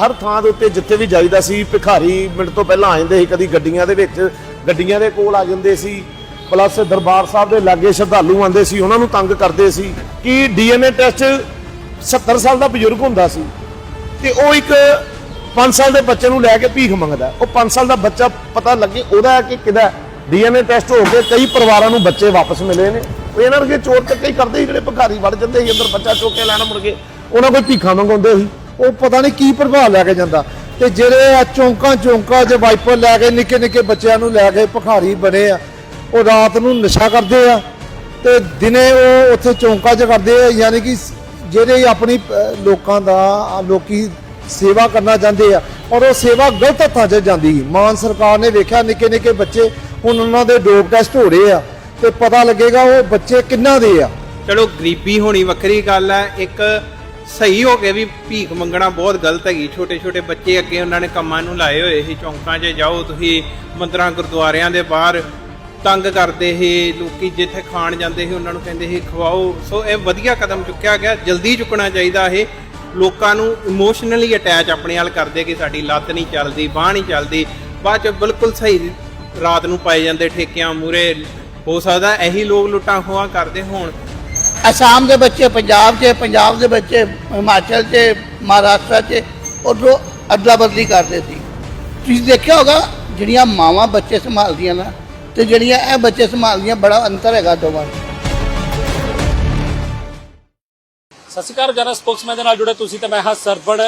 ਹਰ ਥਾਂ ਦੇ ਉੱਤੇ ਜਿੱਥੇ ਵੀ ਜਾਈਦਾ ਸੀ, ਭਿਖਾਰੀ ਮਿੰਟ ਤੋਂ ਪਹਿਲਾਂ ਆ ਜਾਂਦੇ ਸੀ, ਕਦੀ ਗੱਡੀਆਂ ਦੇ ਵਿੱਚ, ਗੱਡੀਆਂ ਦੇ ਕੋਲ ਆ ਜਾਂਦੇ ਸੀ। ਪਲੱਸ ਦਰਬਾਰ ਸਾਹਿਬ ਦੇ ਲਾਗੇ ਸ਼ਰਧਾਲੂ ਆਉਂਦੇ ਸੀ, ਉਹਨਾਂ ਨੂੰ ਤੰਗ ਕਰਦੇ ਸੀ ਕਿ ਡੀਐਨਏ ਟੈਸਟ 70 ਸਾਲ ਦਾ ਬਜ਼ੁਰਗ ਹੁੰਦਾ ਸੀ ਤੇ ਉਹ ਇੱਕ 5 ਸਾਲ ਦੇ ਬੱਚੇ ਨੂੰ ਲੈ ਕੇ ਭੀਖ ਮੰਗਦਾ। ਉਹ 5 ਸਾਲ ਦਾ ਬੱਚਾ ਪਤਾ ਲੱਗੇ ਉਹਦਾ ਕਿ ਕਿਹਦਾ ਡੀਐਨਏ ਟੈਸਟ ਹੋ ਕੇ ਕਈ ਪਰਿਵਾਰਾਂ ਨੂੰ ਬੱਚੇ ਵਾਪਸ ਮਿਲੇ ਨੇ। ਉਹ ਇਹਨਾਂ ਵਰਗੇ ਚੋਰ ਤੇ ਕਈ ਕਰਦੇ ਸੀ, ਜਿਹੜੇ ਭਿਖਾਰੀ ਵੜ ਜਾਂਦੇ ਸੀ, ਅੰਦਰ ਬੱਚਾ ਚੁੱਕ ਕੇ ਲੈਣ ਮੁੜ ਉਹਨਾਂ ਕੋਈ ਭੀਖਾਂ ਮੰਗਾਉਂਦੇ ਸੀ। ਉਹ ਪਤਾ ਨਹੀਂ ਕੀ ਪ੍ਰਭਾਵ ਲੈ ਕੇ ਜਾਂਦਾ। ਤੇ ਜਿਹੜੇ ਆ ਚੌਂਕਾਂ ਚੌਂਕਾਂ 'ਚ ਵਾਈਪਰ ਲੈ ਕੇ ਨਿੱਕੇ ਨਿੱਕੇ ਬੱਚਿਆਂ ਨੂੰ ਲੈ ਕੇ ਭਿਖਾਰੀ ਬਣੇ ਆ ਉਹ ਰਾਤ ਨੂੰ ਨਸ਼ਾ ਕਰਦੇ ਆ। ਤੇ ਦਿਨੇ ਉਹ ਉੱਥੇ ਚੌਂਕਾਂ 'ਚ ਕਰਦੇ ਆ ਯਾਨੀ ਕਿ ਜਿਹੜੇ ਆਪਣੀ ਲੋਕਾਂ ਦਾ ਆ, ਲੋਕੀ ਸੇਵਾ ਕਰਨਾ ਚਾਹੁੰਦੇ ਆ ਔਰ ਉਹ ਸੇਵਾ ਗਲਤ ਹੱਥਾਂ 'ਚ ਜਾਂਦੀ। ਮਾਨ ਸਰਕਾਰ ਨੇ ਵੇਖਿਆ ਨਿੱਕੇ ਨਿੱਕੇ ਬੱਚੇ ਹੁਣ ਉਹਨਾਂ ਦੇ ਡੋਪ ਟੈਸਟ ਹੋ ਰਹੇ ਆ ਤੇ ਪਤਾ ਲੱਗੇਗਾ ਉਹ ਬੱਚੇ ਕਿੰਨਾ ਦੇ ਆ। ਚਲੋ ਗਰੀਬੀ ਹੋਣੀ ਵੱਖਰੀ ਗੱਲ ਹੈ ਇੱਕ ਸਹੀ ਹੋ ਕੇ ਵੀ ਭੀਖ ਮੰਗਣਾ ਬਹੁਤ ਗਲਤ ਹੈਗੀ। ਛੋਟੇ ਛੋਟੇ ਬੱਚੇ ਅੱਗੇ ਉਹਨਾਂ ਨੇ ਕੰਮਾਂ ਨੂੰ ਲਾਏ ਹੋਏ ਸੀ, ਚੌਂਕਾਂ 'ਚ ਜਾਓ ਤੁਸੀਂ, ਮੰਦਰਾਂ ਗੁਰਦੁਆਰਿਆਂ ਦੇ ਬਾਹਰ ਤੰਗ ਕਰਦੇ ਸੀ, ਲੋਕੀ ਜਿੱਥੇ ਖਾਣ ਜਾਂਦੇ ਸੀ ਉਹਨਾਂ ਨੂੰ ਕਹਿੰਦੇ ਸੀ, ਖਵਾਓ। ਸੋ ਇਹ ਵਧੀਆ ਕਦਮ ਚੁੱਕਿਆ ਗਿਆ, ਜਲਦੀ ਚੁੱਕਣਾ ਚਾਹੀਦਾ ਇਹ। ਲੋਕਾਂ ਨੂੰ ਇਮੋਸ਼ਨਲੀ ਅਟੈਚ ਆਪਣੇ ਨਾਲ ਕਰਦੇ ਕਿ ਸਾਡੀ ਲੱਤ ਨਹੀਂ ਚੱਲਦੀ, ਬਾਹ ਨਹੀਂ ਚੱਲਦੀ। ਬਾਅਦ ਚ ਬਿਲਕੁਲ ਸਹੀ ਰਾਤ ਨੂੰ ਪਾਏ ਜਾਂਦੇ ਠੇਕਿਆਂ ਮੂਰੇ ਹੋ ਸਕਦਾ ਇਹੀ ਲੋਕ ਲੁੱਟਾਂ ਖੋਹਾਂ ਕਰਦੇ ਹੋਣ। ਅਸਾਮ ਦੇ ਬੱਚੇ, ਪੰਜਾਬ 'ਚ ਪੰਜਾਬ ਦੇ ਬੱਚੇ, ਹਿਮਾਚਲ 'ਚ ਮਹਾਰਾਸ਼ਟਰ 'ਚ ਉਧਰੋਂ ਅਦਲਾ ਬਦਲੀ ਕਰਦੇ ਸੀ। ਤੁਸੀਂ ਦੇਖਿਆ ਹੋਗਾ, ਜਿਹੜੀਆਂ ਮਾਵਾਂ ਬੱਚੇ ਸੰਭਾਲਦੀਆਂ ਨਾ, ਤੇ ਜਿਹੜੀਆਂ ਇਹ ਬੱਚੇ ਸੰਭਾਲਦੀਆਂ, ਬੜਾ ਅੰਤਰ ਹੈਗਾ ਦੋਵਾਂ 'ਚ ਸਤਿ ਸ਼੍ਰੀ ਅਕਾਲ, ਜਨਰਲ ਸਪੋਕਸਮੈਨ ਦੇ ਨਾਲ ਜੁੜੇ ਤੁਸੀਂ ਤੇ ਮੈਂ ਹਾਂ ਸਰਵਣ।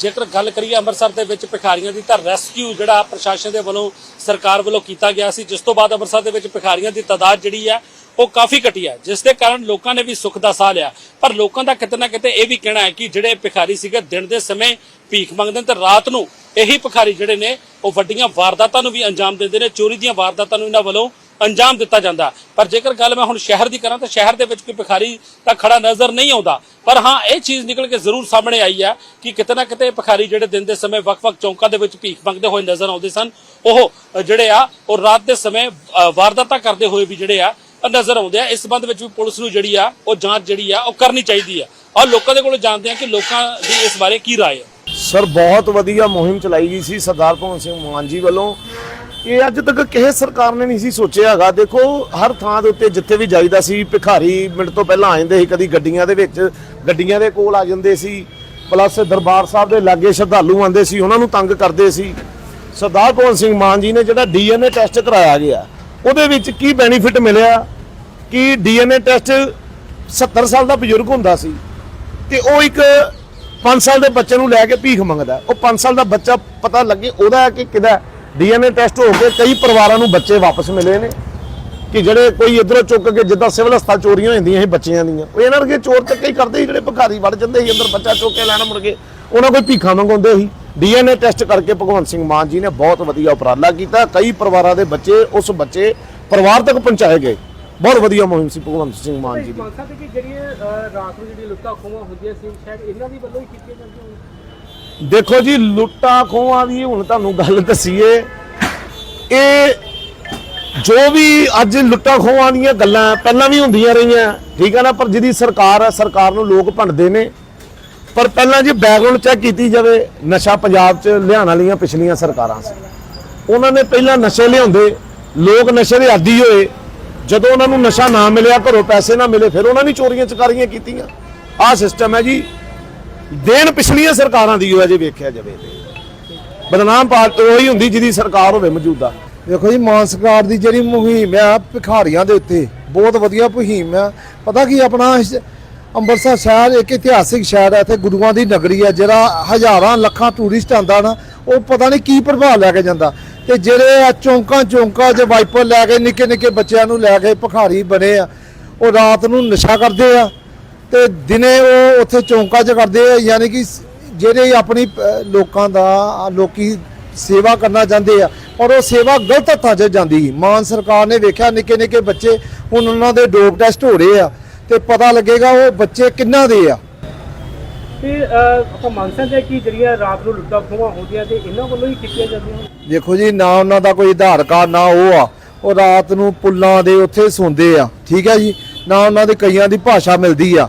ਜੇਕਰ ਗੱਲ ਕਰੀਏ ਅੰਮ੍ਰਿਤਸਰ ਦੇ ਵਿੱਚ ਭਿਖਾਰੀਆਂ ਦੀ, ਤਾਂ ਰੈਸਕਿਊ ਜਿਹੜਾ ਪ੍ਰਸ਼ਾਸਨ ਦੇ ਵੱਲੋਂ, ਸਰਕਾਰ ਵੱਲੋਂ ਕੀਤਾ ਗਿਆ ਸੀ, ਜਿਸ ਤੋਂ ਬਾਅਦ ਅੰਮ੍ਰਿਤਸਰ ਦੇ ਵਿੱਚ ਭਿਖਾਰੀਆਂ ਦੀ ਤਾਦਾਦ ਜਿਹੜੀ ਹੈ ਉਹ ਕਾਫੀ ਘਟੀ ਹੈ, ਜਿਸ ਦੇ ਕਾਰਨ ਲੋਕਾਂ ਨੇ ਵੀ ਸੁੱਖ ਦਾ ਸਾਹ ਲਿਆ। ਪਰ ਲੋਕਾਂ ਦਾ ਕਿਤੇ ਨਾ ਕਿਤੇ ਇਹ ਵੀ ਕਹਿਣਾ ਹੈ ਕਿ ਜਿਹੜੇ ਭਿਖਾਰੀ ਸੀਗੇ, ਦਿਨ ਦੇ ਸਮੇਂ ਭੀਖ ਮੰਗਦੇ ਨੇ ਤੇ ਰਾਤ ਨੂੰ ਇਹੀ ਭਿਖਾਰੀ ਜਿਹੜੇ ਨੇ, ਉਹ ਵੱਡੀਆਂ ਵਾਰਦਾਤਾਂ ਨੂੰ ਵੀ ਅੰਜਾਮ ਦਿੰਦੇ ਨੇ, ਚੋਰੀ ਦੀਆਂ ਵਾਰਦਾਤਾਂ ਨੂੰ ਇਹਨਾਂ ਵੱਲੋਂ ਅੰਜਾਮ ਦਿੱਤਾ ਜਾਂਦਾ। ਪਰ ਜੇਕਰ ਗੱਲ ਮੈਂ ਹੁਣ ਸ਼ਹਿਰ ਦੀ ਕਰਾਂ ਤਾਂ ਸ਼ਹਿਰ ਦੇ ਵਿੱਚ ਕੋਈ ਭਿਖਾਰੀ ਤਾਂ ਖੜਾ ਨਜ਼ਰ ਨਹੀਂ ਆਉਂਦਾ। ਪਰ ਹਾਂ, ਇਹ ਚੀਜ਼ ਨਿਕਲ ਕੇ ਜ਼ਰੂਰ ਸਾਹਮਣੇ ਆਈ ਹੈ ਕਿ ਕਿਤੇ ਨਾ ਕਿਤੇ ਭਿਖਾਰੀ ਜਿਹੜੇ ਦਿਨ ਦੇ ਸਮੇਂ ਵੱਖ-ਵੱਖ ਚੌਂਕਾਂ ਦੇ ਵਿੱਚ ਭੀਖ ਮੰਗਦੇ ਹੋਏ ਨਜ਼ਰ ਆਉਂਦੇ ਸਨ, ਉਹ ਜਿਹੜੇ ਆ, ਉਹ ਰਾਤ ਦੇ ਸਮੇਂ ਵਾਰਦਾਤਾਂ ਕਰਦੇ ਹੋਏ ਵੀ ਜਿਹੜੇ ਆ ਨਜ਼ਰ ਆਉਂਦੇ ਆ। ਇਸ ਸੰਬੰਧ ਵਿੱਚ ਵੀ ਪੁਲਿਸ ਨੂੰ ਜਿਹੜੀ ਆ, ਉਹ ਜਾਂਚ ਜਿਹੜੀ ਆ, ਉਹ ਕਰਨੀ ਚਾਹੀਦੀ ਆ। ਔਰ ਲੋਕਾਂ ਦੇ ਕੋਲ ਜਾਣਦੇ ਆ ਕਿ ਲੋਕਾਂ ਦੀ ਇਸ ਬਾਰੇ ਕੀ ਰਾਏ ਹੈ ਸਰ, ਬਹੁਤ ਵਧੀਆ ਮੁਹਿੰਮ ਚਲਾਈ ਗਈ ਸੀ ਸਰਦਾਰ ਭਗਵੰਤ ਸਿੰਘ ਮਾਨ ਜੀ ਵੱਲੋਂ। ਇਹ ਅੱਜ ਤੱਕ ਕਿਸੇ ਸਰਕਾਰ ਨੇ ਨਹੀਂ ਸੀ ਸੋਚਿਆ ਹੈਗਾ। ਦੇਖੋ, ਹਰ ਥਾਂ ਦੇ ਉੱਤੇ ਜਿੱਥੇ ਵੀ ਜਾਈਦਾ ਸੀ, ਭਿਖਾਰੀ ਮਿੰਟ ਤੋਂ ਪਹਿਲਾਂ ਆ ਜਾਂਦੇ ਸੀ, ਕਦੀ ਗੱਡੀਆਂ ਦੇ ਵਿੱਚ, ਗੱਡੀਆਂ ਦੇ ਕੋਲ ਆ ਜਾਂਦੇ ਸੀ। ਪਲੱਸ ਦਰਬਾਰ ਸਾਹਿਬ ਦੇ ਲਾਗੇ ਸ਼ਰਧਾਲੂ ਆਉਂਦੇ ਸੀ, ਉਹਨਾਂ ਨੂੰ ਤੰਗ ਕਰਦੇ ਸੀ। ਸਰਦਾਰ ਭਗਵੰਤ ਸਿੰਘ ਮਾਨ ਜੀ ਨੇ ਜਿਹੜਾ ਡੀਐਨਏ ਟੈਸਟ ਕਰਾਇਆ ਗਿਆ ਉਹਦੇ ਵਿੱਚ ਕੀ ਬੈਨੀਫਿਟ ਮਿਲਿਆ? ਕਿ ਡੀਐਨਏ ਟੈਸਟ 70 ਸਾਲ ਦਾ ਬਜ਼ੁਰਗ ਹੁੰਦਾ ਸੀ ਤੇ ਉਹ ਇੱਕ 5 ਸਾਲ ਦੇ ਬੱਚੇ ਨੂੰ ਲੈ ਕੇ ਭੀਖ ਮੰਗਦਾ ਉਹ 5 ਸਾਲ ਦਾ ਬੱਚਾ ਪਤਾ ਲੱਗੇ ਉਹਦਾ ਹੈ ਕਿ ਕਿਹਦਾ ਡੀਐਨਏ ਟੈਸਟ ਹੋ ਕੇ ਕਈ ਪਰਿਵਾਰਾਂ ਨੂੰ ਬੱਚੇ ਵਾਪਸ ਮਿਲੇ ਨੇ ਕਿ ਜਿਹੜੇ ਕੋਈ ਇਧਰੋਂ ਚੁੱਕ ਕੇ ਜਿੱਦਾਂ ਸਿਵਲ ਹਸਪਤਾਲ ਚੋਰੀਆਂ ਹੁੰਦੀਆਂ ਸੀ ਬੱਚਿਆਂ ਦੀਆਂ। ਉਹ ਇਹਨਾਂ ਵਰਗੇ ਚੋਰ ਤੇ ਕਈ ਕਰਦੇ ਸੀ ਜਿਹੜੇ ਭਿਖਾਰੀ ਵੜ ਜਾਂਦੇ ਸੀ ਅੰਦਰ ਬੱਚਾ ਚੁੱਕ ਕੇ ਲੈਣ ਮੁੜ ਕੇ। ਉਹਨਾਂ ਕੋਈ ਭੀਖਾਂ ਮੰਗਾਉਂਦੇ ਸੀ। ਡੀਐਨਏ ਟੈਸਟ ਕਰਕੇ ਭਗਵੰਤ ਸਿੰਘ ਮਾਨ ਜੀ ਨੇ ਬਹੁਤ ਵਧੀਆ ਉਪਰਾਲਾ ਕੀਤਾ। ਕਈ ਪਰਿਵਾਰਾਂ ਦੇ ਬੱਚੇ ਉਸ ਬੱਚੇ ਪਰਿਵਾਰ ਤੱਕ ਪਹੁੰਚਾਏ ਗਏ। ਬਹੁਤ ਵਧੀਆ ਮੁਹਿੰਮ ਸੀ ਭਗਵੰਤ ਸਿੰਘ ਮਾਨ ਜੀ ਦੀ। ਮਾਨਸਾ ਤੇ ਕਿ ਜਿਹੜੀਆਂ ਅਹ, ਰਾਤ ਨੂੰ ਜਿਹੜੀਆਂ ਲੁੱਟਾਂ ਖੋਹਾਂ ਹੁੰਦੀਆਂ ਸੀ ਸ਼ਾਇਦ ਇਹਨਾਂ ਦੀ ਵੱਲੋਂ ਹੀ ਕੀਤੀਆਂ ਜਾਂਦੀਆਂ ਹੋਣ। ਦੇਖੋ ਜੀ ਲੁੱਟਾਂ ਖੋਹਾਂ ਦੀ ਹੁਣ ਤੁਹਾਨੂੰ ਗੱਲ ਦੱਸੀਏ। ਇਹ ਜੋ ਵੀ ਅੱਜ ਲੁੱਟਾਂ ਖੋਹਾਂ ਦੀਆਂ ਗੱਲਾਂ ਪਹਿਲਾਂ ਵੀ ਹੁੰਦੀਆਂ ਰਹੀਆਂ। ਠੀਕ ਹੈ ਨਾ ਪਰ ਜਿਹਦੀ ਸਰਕਾਰ ਹੈ ਸਰਕਾਰ ਨੂੰ ਲੋਕ ਭੰਡਦੇ ਨੇ। ਪਰ ਪਹਿਲਾਂ ਜੀ ਬੈਕਗ੍ਰਾਉਂਡ ਚੈੱਕ ਕੀਤੀ ਜਾਵੇ, ਨਸ਼ਾ ਪੰਜਾਬ 'ਚ ਲਿਆਉਣ ਵਾਲੀਆਂ ਪਿਛਲੀਆਂ ਸਰਕਾਰਾਂ ਸੀ। ਉਹਨਾਂ ਨੇ ਪਹਿਲਾਂ ਨਸ਼ੇ ਲਿਆਉਂਦੇ, ਲੋਕ ਨਸ਼ੇ ਦੇ ਆਦੀ ਹੋਏ। ਜਦੋਂ ਉਹਨਾਂ ਨੂੰ ਨਸ਼ਾ ਨਾ ਮਿਲਿਆ, ਘਰੋਂ ਪੈਸੇ ਨਾ ਮਿਲੇ, ਫਿਰ ਉਹਨਾਂ ਨੇ ਚੋਰੀਆਂ ਚਕਾਰੀਆਂ ਕੀਤੀਆਂ। ਆਹ ਸਿਸਟਮ ਹੈ ਜੀ। ਦੇਣ ਪਿਛਲੀਆਂ ਸਰਕਾਰਾਂ ਦੀ ਹੋਇਆ ਜੇ ਵੇਖਿਆ ਜਾਵੇ ਬਦਨਾਮ ਪਾਰਟੀ ਉਹੀ ਹੁੰਦੀ ਜਿਹਦੀ ਸਰਕਾਰ ਹੋਵੇ ਮੌਜੂਦਾ। ਦੇਖੋ ਜੀ ਮਾਨ ਸਰਕਾਰ ਦੀ ਜਿਹੜੀ ਮੁਹਿੰਮ ਆ ਭਿਖਾਰੀਆਂ ਦੇ ਉੱਤੇ ਬਹੁਤ ਵਧੀਆ ਮੁਹਿੰਮ ਆ ਪਤਾ ਕੀ ਆਪਣਾ ਅੰਮ੍ਰਿਤਸਰ ਸ਼ਹਿਰ ਇੱਕ ਇਤਿਹਾਸਿਕ ਸ਼ਹਿਰ ਹੈ ਇੱਥੇ ਗੁਰੂਆਂ ਦੀ ਨਗਰੀ ਹੈ ਜਿਹੜਾ ਹਜ਼ਾਰਾਂ ਲੱਖਾਂ ਟੂਰਿਸਟ ਆਂਦਾ ਨਾ ਉਹ ਪਤਾ ਨਹੀਂ ਕੀ ਪ੍ਰਭਾਵ ਲੈ ਕੇ ਜਾਂਦਾ। ਤੇ ਜਿਹੜੇ ਆ ਚੌਂਕਾਂ ਚੌਂਕਾਂ 'ਚ ਵਾਈਪਰ ਲੈ ਕੇ ਨਿੱਕੇ ਨਿੱਕੇ ਬੱਚਿਆਂ ਨੂੰ ਲੈ ਕੇ ਭਿਖਾਰੀ ਬਣੇ ਆ ਉਹ ਰਾਤ ਨੂੰ ਨਸ਼ਾ ਕਰਦੇ ਆ। ਤੇ ਦਿਨੇ ਉਹ ਉੱਥੇ ਚੌਂਕਾਂ 'ਚ ਕਰਦੇ ਆ ਯਾਨੀ ਕਿ ਜਿਹੜੇ ਆਪਣੀ ਲੋਕਾਂ ਦਾ ਆ, ਲੋਕੀ ਸੇਵਾ ਕਰਨਾ ਚਾਹੁੰਦੇ ਆ ਔਰ ਉਹ ਸੇਵਾ ਗਲਤ ਹੱਥਾਂ 'ਚ ਜਾਂਦੀ। ਮਾਨ ਸਰਕਾਰ ਨੇ ਵੇਖਿਆ ਨਿੱਕੇ ਨਿੱਕੇ ਬੱਚੇ ਹੁਣ ਉਹਨਾਂ ਦੇ ਡੋਪ ਟੈਸਟ ਹੋ ਰਹੇ ਆ। ਤੇ ਪਤਾ ਲੱਗੇਗਾ ਉਹ ਬੱਚੇ ਕਿੰਨਾ ਦੇ ਆ। ਤੇ ਆਪਾਂ ਮੰਨ ਸਕਦੇ ਕਿ ਜਿਹੜੀਆਂ ਰਾਤ ਨੂੰ ਲੁੱਟਾਂ ਖੋਹਾਂ ਹੁੰਦੀਆਂ ਤੇ ਇਹਨਾਂ ਵੱਲੋਂ ਹੀ ਕੀਤੀਆਂ ਜਾਂਦੀਆਂ ਦੇਖੋ ਜੀ ਨਾ ਉਹਨਾਂ ਦਾ ਕੋਈ ਆਧਾਰ ਕਾਰਡ ਨਾ ਉਹ ਆ। ਉਹ ਰਾਤ ਨੂੰ ਪੁੱਲਾਂ ਦੇ ਉੱਥੇ ਸੌਂਦੇ ਆ ਠੀਕ ਹੈ ਜੀ? ਨਾ ਉਹਨਾਂ ਦੇ ਕਈਆਂ ਦੀ ਭਾਸ਼ਾ ਮਿਲਦੀ ਆ।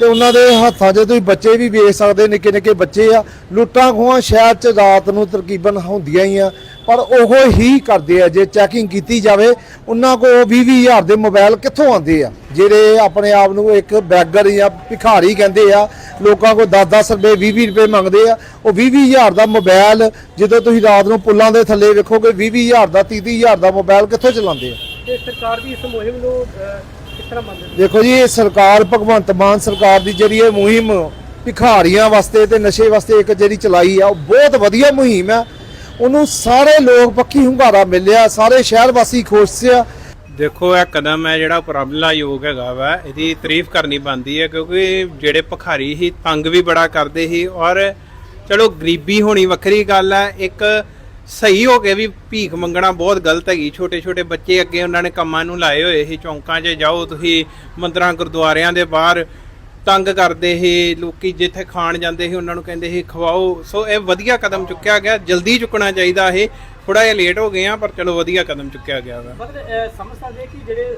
ਤੇ ਉਹਨਾਂ ਦੇ ਹੱਥਾਂ 'ਚ ਤੁਸੀਂ ਬੱਚੇ ਵੀ ਵੇਖ ਸਕਦੇ ਨਿੱਕੇ ਨਿੱਕੇ ਬੱਚੇ ਆ। ਲੁੱਟਾਂ ਖੋਹਾਂ ਸ਼ਹਿਰ 'ਚ ਰਾਤ ਨੂੰ ਤਕਰੀਬਨ ਹੁੰਦੀਆਂ ਹੀ ਆ। ਪਰ ਉਹ ਹੀ ਕਰਦੇ ਆ ਜੇ ਚੈਕਿੰਗ ਕੀਤੀ ਜਾਵੇ ਉਹਨਾਂ ਕੋਲ 20 ਹਜ਼ਾਰ ਦੇ ਮੋਬਾਈਲ ਕਿੱਥੋਂ ਆਉਂਦੇ ਆ? ਜਿਹੜੇ ਆਪਣੇ ਆਪ ਨੂੰ ਇੱਕ ਬੈਗਰ ਜਾਂ ਭਿਖਾਰੀ ਕਹਿੰਦੇ ਆ ਲੋਕਾਂ ਕੋਲ 10-10 ਰੁਪਏ 20 ਰੁਪਏ ਮੰਗਦੇ ਆ ਉਹ 20 ਹਜ਼ਾਰ ਦਾ ਮੋਬਾਈਲ ਜਦੋਂ ਤੁਸੀਂ ਰਾਤ ਨੂੰ ਪੁੱਲਾਂ ਦੇ ਥੱਲੇ ਵੇਖੋਗੇ 20 ਹਜ਼ਾਰ ਦਾ 30 ਹਜ਼ਾਰ ਦਾ ਮੋਬਾਈਲ ਕਿੱਥੋਂ ਚਲਾਉਂਦੇ ਆ? ਤੇ ਸਰਕਾਰ ਵੀ ਇਸ ਮੁਹਿੰਮ ਨੂੰ ਕਿਸ ਤਰ੍ਹਾਂ ਮੰਨਦੀ ਦੇਖੋ ਜੀ ਇਹ ਸਰਕਾਰ ਭਗਵੰਤ ਮਾਨ ਸਰਕਾਰ ਦੀ ਜਿਹੜੀ ਇਹ ਮੁਹਿੰਮ ਭਿਖਾਰੀਆਂ ਵਾਸਤੇ ਤੇ ਨਸ਼ੇ ਵਾਸਤੇ ਇੱਕ ਜਿਹੜੀ ਚਲਾਈ ਆ ਉਹ ਬਹੁਤ ਵਧੀਆ ਮੁਹਿੰਮ ਆ। ਉਹਨੂੰ ਸਾਰੇ ਲੋਕ ਪੱਖੀ ਹੁੰਗਾਰਾ ਮਿਲਿਆ, ਸਾਰੇ ਸ਼ਹਿਰ ਵਾਸੀ ਖੁਸ਼ ਆ ਦੇਖੋ, ਇਹ ਕਦਮ ਹੈ ਜਿਹੜਾ ਉਪਰਾਮਲਾਯੋਗ ਹੈਗਾ ਵਾ। ਇਹਦੀ ਤਾਰੀਫ ਕਰਨੀ ਬਣਦੀ ਹੈ ਕਿਉਂਕਿ ਜਿਹੜੇ ਭਖਾਰੀ ਹੀ ਤੰਗ ਵੀ ਬੜਾ ਕਰਦੇ ਸੀ ਔਰ ਚਲੋ, ਗਰੀਬੀ ਹੋਣੀ ਵੱਖਰੀ ਗੱਲ ਹੈ। ਇੱਕ ਸਹੀ ਹੋ ਕੇ ਵੀ ਭੀਖ ਮੰਗਣਾ ਬਹੁਤ ਗਲਤ ਹੈਗੀ। ਛੋਟੇ ਛੋਟੇ ਬੱਚੇ ਅੱਗੇ ਉਹਨਾਂ ਨੇ ਕੰਮਾਂ ਨੂੰ ਲਾਏ ਹੋਏ ਸੀ। ਚੌਂਕਾਂ 'ਚ ਜਾਓ ਤੁਸੀਂ, ਮੰਦਰਾਂ, ਗੁਰਦੁਆਰਿਆਂ ਦੇ ਬਾਹਰ। ਤੰਗ ਕਰਦੇ ਸੀ ਲੋਕੀ ਜਿੱਥੇ ਖਾਣ ਜਾਂਦੇ ਸੀ ਉਹਨਾਂ ਨੂੰ ਕਹਿੰਦੇ ਸੀ ਖਵਾਓ। ਸੋ ਇਹ ਵਧੀਆ ਕਦਮ ਚੁੱਕਿਆ ਗਿਆ। ਜਲਦੀ ਚੁੱਕਣਾ ਚਾਹੀਦਾ ਇਹ। ਥੋੜਾ ਜਿਹਾ ਲੇਟ ਹੋ ਗਏ ਆ ਪਰ ਚਲੋ ਵਧੀਆ ਕਦਮ ਚੁੱਕਿਆ ਗਿਆ ਵਾ। ਮਤਲਬ ਅਹ, ਸਮਝ ਸਕਦੇ ਕਿ ਜਿਹੜੇ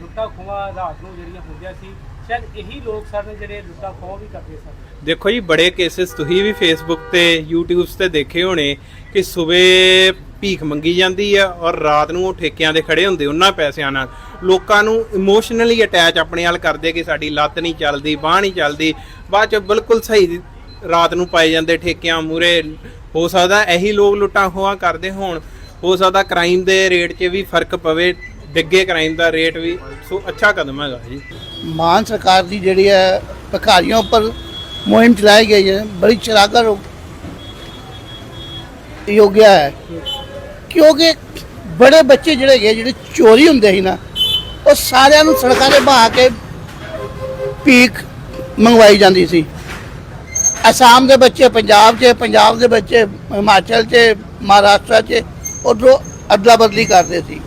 ਲੁੱਟਾਂ ਖੋਹਾਂ ਰਾਤ ਨੂੰ ਜਿਹੜੀਆਂ ਹੁੰਦੀਆਂ ਸੀ ਸ਼ਾਇਦ ਇਹੀ ਲੋਕ ਸਨ ਜਿਹੜੇ ਲੁੱਟਾਂ ਖੋਹਾਂ ਵੀ ਕਰਦੇ ਸਨ। ਦੇਖੋ ਜੀ ਬੜੇ ਕੇਸਿਸ ਤੁਸੀਂ ਵੀ ਫੇਸਬੁੱਕ ਤੇ YouTube ਤੇ ਦੇਖੇ ਹੋਣੇ ਕਿ ਸਵੇਰੇ ਭੀਖ ਮੰਗੀ ਜਾਂਦੀ ਆ ਔਰ ਰਾਤ ਨੂੰ ਉਹ ਠੇਕਿਆਂ ਦੇ ਖੜੇ ਹੁੰਦੇ ਉਹਨਾਂ ਪੈਸਿਆਂ ਨਾਲ। ਲੋਕਾਂ ਨੂੰ ਇਮੋਸ਼ਨਲੀ ਅਟੈਚ ਆਪਣੇ ਨਾਲ ਕਰਦੇ ਕਿ ਸਾਡੀ ਲੱਤ ਨਹੀਂ ਚੱਲਦੀ, ਬਾਹ ਨਹੀਂ ਚੱਲਦੀ। ਬਾਅਦ ਚ ਬਿਲਕੁਲ ਸਹੀ ਰਾਤ ਨੂੰ ਪਾਏ ਜਾਂਦੇ ਠੇਕਿਆਂ ਮੂਰੇ ਹੋ ਸਕਦਾ ਇਹੀ ਲੋਕ ਲੁੱਟਾਂ ਖੋਹਾਂ ਕਰਦੇ ਹੋਣ। ਹੋ ਸਕਦਾ ਕ੍ਰਾਈਮ ਦੇ ਰੇਟ 'ਚ ਵੀ ਫ਼ਰਕ ਪਵੇ। ਡਿੱਗੇ ਕ੍ਰਾਈਮ ਦਾ ਰੇਟ ਵੀ। ਸੋ ਅੱਛਾ ਕਦਮ ਹੈਗਾ ਜੀ। ਮਾਨ ਸਰਕਾਰ ਦੀ ਜਿਹੜੀ ਹੈ, ਭਿਖਾਰੀਆਂ ਉੱਪਰ ਮੁਹਿੰਮ ਚਲਾਈ ਗਈ ਹੈ। ਬੜੀ ਚਲਾਕਰ ਯੋਗਿਆ ਹੈ। ਕਿਉਂਕਿ ਬੜੇ ਬੱਚੇ ਜਿਹੜੇ ਹੈਗੇ ਜਿਹੜੇ ਚੋਰੀ ਹੁੰਦੇ ਸੀ ਨਾ, ਉਹ ਸਾਰਿਆਂ ਨੂੰ ਸੜਕਾਂ ਤੇ ਬਹਾ ਕੇ ਭੀਖ ਮੰਗਵਾਈ ਜਾਂਦੀ ਸੀ। ਅਸਾਮ ਦੇ ਬੱਚੇ, ਪੰਜਾਬ 'ਚ, ਪੰਜਾਬ ਦੇ ਬੱਚੇ, ਹਿਮਾਚਲ 'ਚ, ਮਹਾਰਾਸ਼ਟਰ 'ਚ, ਉਧਰੋਂ ਅਦਲਾ ਬਦਲੀ ਕਰਦੇ ਸੀ।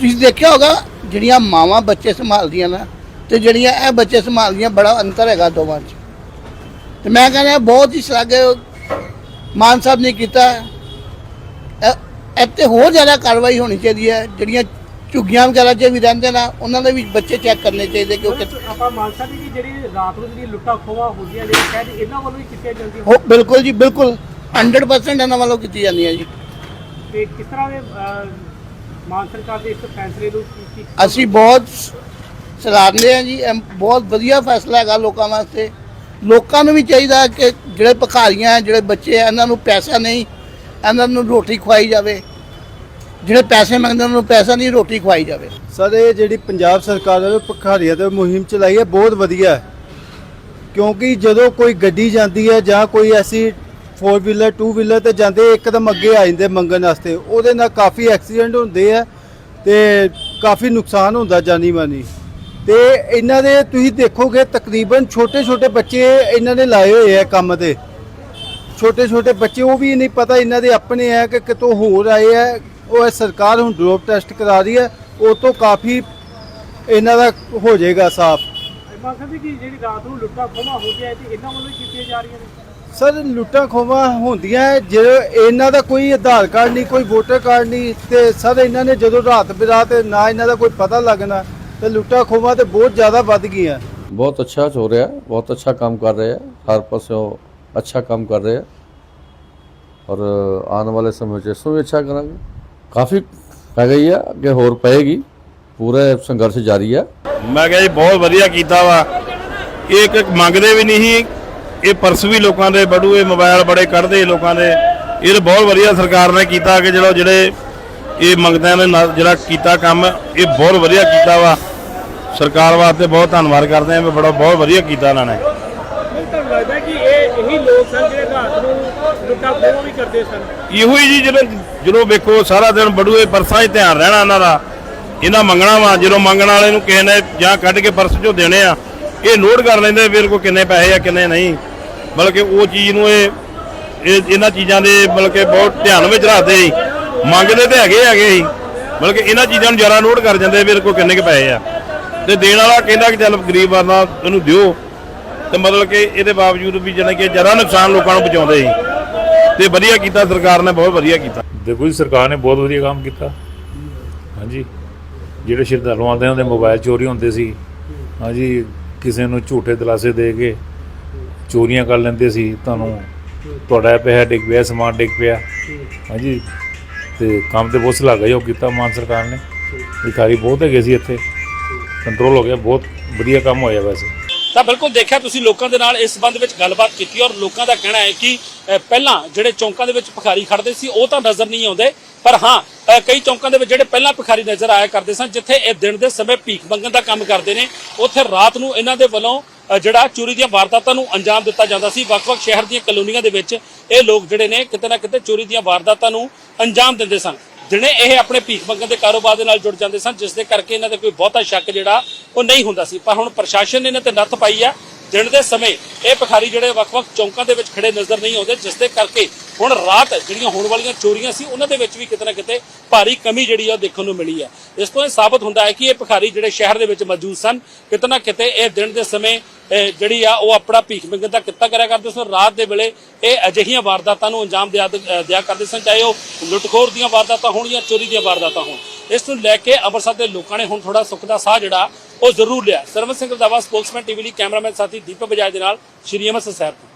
ਤੁਸੀਂ ਦੇਖਿਆ ਹੋਗਾ, ਜਿਹੜੀਆਂ ਮਾਵਾਂ ਬੱਚੇ ਸੰਭਾਲਦੀਆਂ ਨਾ, ਤੇ ਜਿਹੜੀਆਂ ਇਹ ਬੱਚੇ ਸੰਭਾਲਦੀਆਂ, ਬੜਾ ਅੰਤਰ ਹੈਗਾ ਦੋਵਾਂ 'ਚ। ਤੇ ਮੈਂ ਕਹਿੰਦਾ, ਬਹੁਤ ਹੀ ਸ਼ਲਾਘੇ ਮਾਨ ਸਾਹਿਬ ਨੇ ਕੀਤਾ। ਇੱਥੇ ਹੋਰ ਜ਼ਿਆਦਾ ਕਾਰਵਾਈ ਹੋਣੀ ਚਾਹੀਦੀ ਹੈ ਜਿਹੜੀਆਂ ਝੁੱਗੀਆਂ ਵਗੈਰਾ 'ਚ ਵੀ ਰਹਿੰਦੇ ਨਾ ਉਹਨਾਂ ਦੇ ਵੀ ਬੱਚੇ ਚੈੱਕ ਕਰਨੇ ਚਾਹੀਦੇ ਕਿਉਂਕਿ ਮਤਲਬ ਆਪਾਂ ਮੰਨ ਸਕਦੇ ਕਿ ਜਿਹੜੀ ਰਾਤ ਨੂੰ ਜਿਹੜੀ ਲੁੱਟਾਂ ਖੋਹਾਂ ਹੁੰਦੀਆਂ ਨੇ ਸ਼ਾਇਦ ਇਹਨਾਂ ਵੱਲੋਂ ਹੀ ਕੀਤੀਆਂ ਜਾਂਦੀਆਂ ਹੋ ਬਿਲਕੁਲ ਜੀ ਬਿਲਕੁਲ। 100% ਇਹਨਾਂ ਵੱਲੋਂ ਕੀਤੀ ਜਾਂਦੀਆਂ ਜੀ। ਤੇ ਕਿਸ ਤਰ੍ਹਾਂ ਦੇ ਮਾਨ ਸਰਕਾਰ ਦੇ ਇਸ ਫੈਸਲੇ ਨੂੰ ਕੀ- ਕੀ ਅਸੀਂ ਬਹੁਤ ਸਰਾਹਦੇ ਹਾਂ ਜੀ ਬਹੁਤ ਵਧੀਆ ਫੈਸਲਾ ਹੈਗਾ ਲੋਕਾਂ ਵਾਸਤੇ। ਲੋਕਾਂ ਨੂੰ ਵੀ ਚਾਹੀਦਾ ਕਿ ਜਿਹੜੇ ਭਿਖਾਰੀਆਂ ਹੈ, ਜਿਹੜੇ ਬੱਚੇ ਆ ਇਹਨਾਂ ਨੂੰ ਪੈਸਾ ਨਹੀਂ ਇਹਨਾਂ ਨੂੰ ਰੋਟੀ ਖਵਾਈ ਜਾਵੇ। ਜਿਹੜੇ ਪੈਸੇ ਮੰਗਦੇ ਉਹਨਾਂ ਨੂੰ ਪੈਸਾ ਨਹੀਂ, ਰੋਟੀ ਖਵਾਈ ਜਾਵੇ। ਸਰ, ਇਹ ਜਿਹੜੀ ਪੰਜਾਬ ਸਰਕਾਰ ਨੇ ਭਿਖਾਰੀਆਂ ਤੇ ਮੁਹਿੰਮ ਚਲਾਈ ਹੈ, ਬਹੁਤ ਵਧੀਆ ਹੈ। ਕਿਉਂਕਿ ਜਦੋਂ ਕੋਈ ਗੱਡੀ ਜਾਂਦੀ ਹੈ ਜਾਂ ਕੋਈ ਐਸੀ 4 ਵੀਲਰ 2 ਵੀਲਰ ਤੇ ਜਾਂਦੇ, ਇੱਕਦਮ ਅੱਗੇ ਆ ਜਾਂਦੇ ਮੰਗਣ ਵਾਸਤੇ। ਉਹਦੇ ਨਾਲ ਕਾਫੀ ਐਕਸੀਡੈਂਟ ਹੁੰਦੇ ਆ ਤੇ ਕਾਫੀ ਨੁਕਸਾਨ ਹੁੰਦਾ ਜਾਨੀ ਮਾਨੀ। ਤੇ ਇਹਨਾਂ ਦੇ ਤੁਸੀਂ ਦੇਖੋਗੇ, ਤਕਰੀਬਨ ਛੋਟੇ ਛੋਟੇ ਬੱਚੇ ਇਹਨਾਂ ਨੇ ਲਾਏ ਹੋਏ ਆ ਕੰਮ ਤੇ ਛੋਟੇ ਛੋਟੇ ਬੱਚੇ ਉਹ ਵੀ ਨਹੀਂ ਪਤਾ ਇਹਨਾਂ ਦੇ ਆਪਣੇ ਆ ਕਿ ਕਿਤੋਂ ਹੋਰ ਆਏ ਆ ਉਹ ਇਹ ਸਰਕਾਰ ਹੁਣ ਡ੍ਰੋਪ ਟੈਸਟ ਕਰਾ ਰਹੀ ਹੈ। ਉਹ ਤੋਂ ਕਾਫੀ ਇਹਨਾਂ ਦਾ ਹੋ ਜਾਏਗਾ ਸਾਫ਼। ਮੰਨ ਸਕਦੇ ਕਿ ਜਿਹੜੀ ਰਾਤ ਨੂੰ ਲੁੱਟਾਂ ਖੋਹਾਂ ਹੁੰਦੀਆਂ ਤੇ ਇਹਨਾਂ ਵੱਲੋਂ ਹੀ ਕੀਤੀਆਂ ਜਾ ਰਹੀਆਂ ਨੇ? ਸਰ ਲੁੱਟਾਂ ਖੋਵਾਂ ਹੁੰਦੀਆਂ ਜੇ ਇਹਨਾਂ ਦਾ ਕੋਈ ਆਧਾਰ ਕਾਰਡ ਨਹੀਂ ਕੋਈ ਵੋਟਰ ਕਾਰਡ ਨਹੀਂ ਤੇ ਸਰ ਇਹਨਾਂ ਨੇ ਜਦੋਂ ਰਾਤ ਬਿਰਾਤ ਨਾ ਇਹਨਾਂ ਦਾ ਕੋਈ ਪਤਾ ਲੱਗਣਾ ਤੇ ਲੁੱਟਾਂ ਖੋਵਾਂ ਤੇ ਬਹੁਤ ਜ਼ਿਆਦਾ ਵੱਧ ਗਈਆਂ। ਬਹੁਤ ਅੱਛਾ ਹੋ ਰਿਹਾ ਬਹੁਤ ਅੱਛਾ ਕੰਮ ਕਰ ਰਹੇ ਹੈ। ਹਰ ਪਾਸਿਓਂ ਅੱਛਾ ਕੰਮ ਕਰ ਰਹੇ ਹੈ ਔਰ, ਆਉਣ ਵਾਲੇ ਸਮੇਂ 'ਚ ਇਸ ਤੋਂ ਵੀ ਅੱਛਾ ਕਰਾਂਗੇ। ਕਾਫੀ ਪੈ ਗਈ ਆ, ਅੱਗੇ ਹੋਰ ਪਏਗੀ। ਪੂਰਾ ਸੰਘਰਸ਼ ਜਾਰੀ ਆ। ਮੈਂ ਕਿਹਾ ਜੀ, ਬਹੁਤ ਵਧੀਆ ਕੀਤਾ ਵਾ। ਇਹ ਇੱਕ ਮੰਗਦੇ ਵੀ ਨਹੀਂ ਸੀ। ਇਹ ਪਰਸ ਵੀ ਲੋਕਾਂ ਦੇ ਬੜੂ ਇਹ ਮੋਬਾਈਲ ਬੜੇ ਕੱਢਦੇ ਲੋਕਾਂ ਦੇ। ਇਹ ਤਾਂ ਬਹੁਤ ਵਧੀਆ ਸਰਕਾਰ ਨੇ ਕੀਤਾ ਕਿ ਜਿਹੜਾ, ਜਿਹੜੇ ਇਹ ਮੰਗਦਿਆਂ ਨੇ ਜਿਹੜਾ ਕੀਤਾ ਕੰਮ, ਇਹ ਬਹੁਤ ਵਧੀਆ ਕੀਤਾ ਵਾ। ਸਰਕਾਰ ਵਾਸਤੇ ਬਹੁਤ ਧੰਨਵਾਦ ਕਰਦੇ ਹਾਂ ਵੀ ਬੜਾ, ਬਹੁਤ ਵਧੀਆ ਕੀਤਾ ਇਹਨਾਂ ਨੇ ਮੈਨੂੰ ਤਾਂ ਲੱਗਦਾ ਕਿ ਇਹ ਇਹੀ ਲੋਕ ਸਨ ਜਿਹੜੇ ਰਾਤ ਨੂੰ ਲੁੱਟਾਂ ਖੋਹਾਂ ਵੀ ਕਰਦੇ ਸਨ। ਇਹੋ ਹੀ ਜੀ ਜਦੋਂ ਜਦੋਂ ਵੇਖੋ ਸਾਰਾ ਦਿਨ ਬੜੂਏ ਪਰਸਾਂ 'ਚ ਧਿਆਨ ਰਹਿਣਾ ਇਹਨਾਂ ਦਾ, ਇਹਨਾਂ ਮੰਗਣਾ ਵਾ, ਜਦੋਂ ਮੰਗਣ ਵਾਲੇ ਨੂੰ ਕਿਸੇ ਨੇ ਜਾਂ ਕੱਢ ਕੇ ਪਰਸ 'ਚੋਂ ਦੇਣੇ ਆ, ਇਹ ਨੋਟ ਕਰ ਲੈਂਦੇ ਵੀਰ ਕੋ ਕਿੰਨੇ ਪੈਸੇ ਆ, ਕਿੰਨੇ ਨਹੀਂ। ਬਲਕਿ ਉਹ ਚੀਜ਼ ਨੂੰ ਇਹ ਇਹਨਾਂ ਚੀਜ਼ਾਂ ਦੇ ਬਲਕਿ ਬਹੁਤ ਧਿਆਨ ਵਿੱਚ ਰੱਖਦੇ ਸੀ। ਮੰਗਦੇ ਤੇ ਹੈਗੇ ਹੈਗੇ ਸੀ, ਬਲਕਿ ਇਹਨਾਂ ਚੀਜ਼ਾਂ ਨੂੰ ਜ਼ਿਆਦਾ ਨੋਟ ਕਰ ਜਾਂਦੇ ਵੀਰ ਕੋ ਕਿੰਨੇ ਕੁ ਪੈਸੇ ਆ। ਤੇ ਦੇਣ ਵਾਲਾ ਕਹਿੰਦਾ ਕਿ ਚੱਲ ਗਰੀਬ ਆਦਮਾ ਇਹਨੂੰ ਦਿਓ। ਤੇ ਮਤਲਬ ਕਿ ਇਹਦੇ ਬਾਵਜੂਦ ਵੀ ਜਾਣੀ ਕਿ ਜ਼ਿਆਦਾ ਨੁਕਸਾਨ ਲੋਕਾਂ ਨੂੰ ਪਹੁੰਚਾਉਂਦੇ ਸੀ। ਤੇ ਵਧੀਆ ਕੀਤਾ, ਸਰਕਾਰ ਨੇ ਬਹੁਤ ਵਧੀਆ ਕੀਤਾ। ਦੇਖੋ ਜੀ, ਸਰਕਾਰ ਨੇ ਬਹੁਤ ਵਧੀਆ ਕੰਮ ਕੀਤਾ। ਹਾਂਜੀ। ਜਿਹੜੇ ਸ਼ਰਧਾਲੂ ਆਉਂਦੇ ਉਹਨਾਂ ਦੇ ਮੋਬਾਈਲ ਚੋਰੀ ਹੁੰਦੇ ਸੀ। ਹਾਂਜੀ, ਕਿਸੇ ਨੂੰ ਝੂਠੇ ਦਿਲਾਸੇ ਦੇ ਕੇ ਚੋਰੀਆਂ ਕਰ ਲੈਂਦੇ ਸੀ। ਤੁਹਾਨੂੰ ਤੁਹਾਡਾ ਪੈਸਾ ਡਿੱਗ ਪਿਆ, ਸਮਾਨ ਡਿੱਗ ਪਿਆ। ਹਾਂਜੀ। ਤੇ ਕੰਮ ਤੇ ਬਹੁਤ ਸਲਾਘਾਯੋਗ ਕੀਤਾ ਮਾਨ ਸਰਕਾਰ ਨੇ। ਭਿਖਾਰੀ ਬਹੁਤ ਹੈਗੇ ਸੀ ਇੱਥੇ। ਕੰਟਰੋਲ ਹੋ ਗਿਆ, ਬਹੁਤ ਵਧੀਆ ਕੰਮ ਹੋਇਆ ਵੈਸੇ। ਤਾਂ ਬਿਲਕੁਲ ਦੇਖਿਆ ਤੁਸੀਂ ਲੋਕਾਂ ਦੇ ਨਾਲ ਇਸ ਸੰਬੰਧ ਵਿੱਚ ਗੱਲਬਾਤ ਕੀਤੀ ਔਰ ਲੋਕਾਂ ਦਾ ਕਹਿਣਾ ਹੈ ਕਿ ਪਹਿਲਾਂ ਜਿਹੜੇ ਚੌਂਕਾਂ ਦੇ ਵਿੱਚ ਭਿਖਾਰੀ ਖੜਦੇ ਸੀ, ਉਹ ਤਾਂ ਨਜ਼ਰ ਨਹੀਂ ਆਉਂਦੇ। ਪਰ ਹਾਂ ਕਈ ਚੌਂਕਾਂ ਦੇ ਵਿੱਚ ਜਿਹੜੇ ਪਹਿਲਾਂ ਭਿਖਾਰੀ ਨਜ਼ਰ ਆਇਆ ਕਰਦੇ ਸਨ, ਜਿੱਥੇ ਇਹ ਦਿਨ ਦੇ ਸਮੇਂ ਭੀਖ ਮੰਗਣ ਦਾ ਕੰਮ ਕਰਦੇ ਨੇ, ਉੱਥੇ ਰਾਤ ਨੂੰ ਇਹਨਾਂ ਦੇ ਵੱਲੋਂ ਜਿਹੜਾ ਚੋਰੀ ਦੀਆਂ ਵਾਰਦਾਤਾਂ ਨੂੰ ਅੰਜਾਮ ਦਿੱਤਾ ਜਾਂਦਾ ਸੀ। ਵੱਖ-ਵੱਖ ਸ਼ਹਿਰ ਦੀਆਂ ਕਲੋਨੀਆਂ ਦੇ ਵਿੱਚ ਇਹ ਲੋਕ ਜਿਹੜੇ ਨੇ ਕਿਤੇ ਨਾ ਕਿਤੇ ਚੋਰੀ ਦੀਆਂ ਵਾਰਦਾਤਾਂ ਨੂੰ ਅੰਜਾਮ ਦਿੰਦੇ ਸਨ। ਜਿਹਨੇ ਇਹ ਆਪਣੇ ਭੀਖ ਮੰਗਣ ਦੇ ਕਾਰੋਬਾਰ ਦੇ ਨਾਲ ਜੁੜ ਜਾਂਦੇ ਸਨ, ਜਿਸ ਦੇ ਕਰਕੇ ਇਹਨਾਂ ਦੇ ਕੋਈ ਬਹੁਤਾ ਸ਼ੱਕ ਜਿਹੜਾ ਉਹ ਨਹੀਂ ਹੁੰਦਾ ਸੀ। ਪਰ ਹੁਣ ਪ੍ਰਸ਼ਾਸਨ ਨੇ ਇਹਨਾਂ ਤੇ ਨੱਥ ਪਾਈ ਆ। ਦਿਨ ਦੇ ਸਮੇਂ ਇਹ ਭਿਖਾਰੀ ਜਿਹੜੇ ਵੱਖ-ਵੱਖ ਚੌਂਕਾਂ ਦੇ ਵਿੱਚ ਖੜੇ ਨਜ਼ਰ ਨਹੀਂ ਆਉਂਦੇ, ਜਿਸ ਦੇ ਕਰਕੇ ਹੁਣ ਰਾਤ ਜਿਹੜੀਆਂ ਹੋਣ ਵਾਲੀਆਂ ਚੋਰੀਆਂ ਸੀ, ਉਹਨਾਂ ਦੇ ਵਿੱਚ ਵੀ ਕਿਤੇ ਨਾ ਕਿਤੇ ਭਾਰੀ ਕਮੀ ਜਿਹੜੀ ਆ ਉਹ ਦੇਖਣ ਨੂੰ ਮਿਲੀ ਹੈ ਇਸ ਤੋਂ ਇਹ ਸਾਬਤ ਹੁੰਦਾ ਹੈ ਕਿ ਇਹ ਭਿਖਾਰੀ ਜਿਹੜੇ ਸ਼ਹਿਰ ਦੇ ਵਿੱਚ ਮੌਜੂਦ ਸਨ, ਕਿਤੇ ਨਾ ਕਿਤੇ ਇਹ ਦਿਨ ਦੇ ਸਮੇਂ ਜਿਹੜੀ ਆ ਉਹ ਆਪਣਾ ਭੀਖ ਮੰਗਣ ਦਾ ਕਿੱਤਾ ਕਰਿਆ ਕਰਦੇ ਸਨ। ਰਾਤ ਦੇ ਵੇਲੇ ਇਹ ਅਜਿਹੀਆਂ ਵਾਰਦਾਤਾਂ ਨੂੰ ਅੰਜਾਮ ਦਿਆ ਦਿਆ ਕਰਦੇ ਸਨ, ਚਾਹੇ ਉਹ ਲੁੱਟਖੋਰ ਦੀਆਂ ਵਾਰਦਾਤਾਂ ਹੋਣ ਜਾਂ ਚੋਰੀ ਦੀਆਂ ਵਾਰਦਾਤਾਂ ਹੋਣ। ਇਸ ਨੂੰ ਲੈ ਕੇ ਅੰਮ੍ਰਿਤਸਰ ਦੇ ਲੋਕਾਂ ਨੇ ਹੁਣ ਥੋੜਾ ਸੁੱਖ ਦਾ ਸਾਹ ਜਿਹੜਾ ਉਹ ਜ਼ਰੂਰ ਲਿਆ। ਸਰਵਨ ਸਿੰਘ ਰੰਧਾਵਾ, ਸਪੋਕਸਮੈਨ ਟੀਵੀ ਲਈ ਕੈਮਰਾਮੈਨ ਸਾਥੀ ਦੀਪਕ ਬਜਾਜ ਦੇ ਨਾਲ ਸ਼੍ਰੀ ਅੰਮ੍ਰਿਤਸਰ ਸਾਹਿਬ ਤੋਂ।